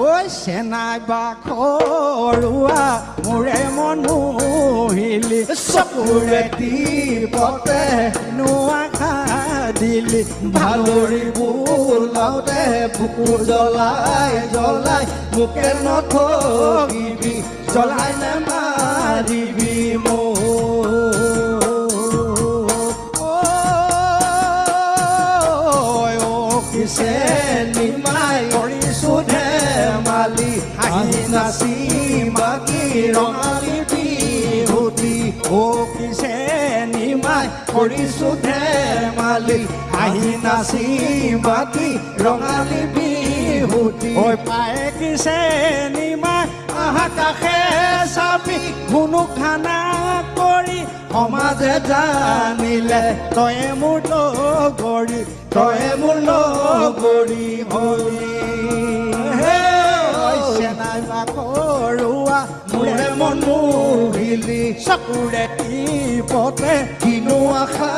ঐ চেনাই বা খৰুৱা মোৰে মন মোহিলি চকুৰে টিপতে নোৱা খা দিলি ভালৰি বোলাওতে বুকু জ্বলাই জ্বলাই মোকে নথকিবি জ্বলাই নেমাৰিবি অ কিছে নিমাই ধেমালি হাঁহি নাচি বাকী ৰঙালী বিহুতি অ কিছে নিমাই কৰিছো ধেমালি হাঁহি নাচি বাকী ৰঙালী বিহুতি ঐ পায়ে কিছে নিমাই আহা কাষে চাবি মুনুক খানা কৰি সমাজে জানিলে তয়ে মোৰ লগৰী তয়ে মোৰ লগৰী হলি চেনাই কৰোৱা মোৰে মন মোহিলি। চকুৰে পথে কিনো আশা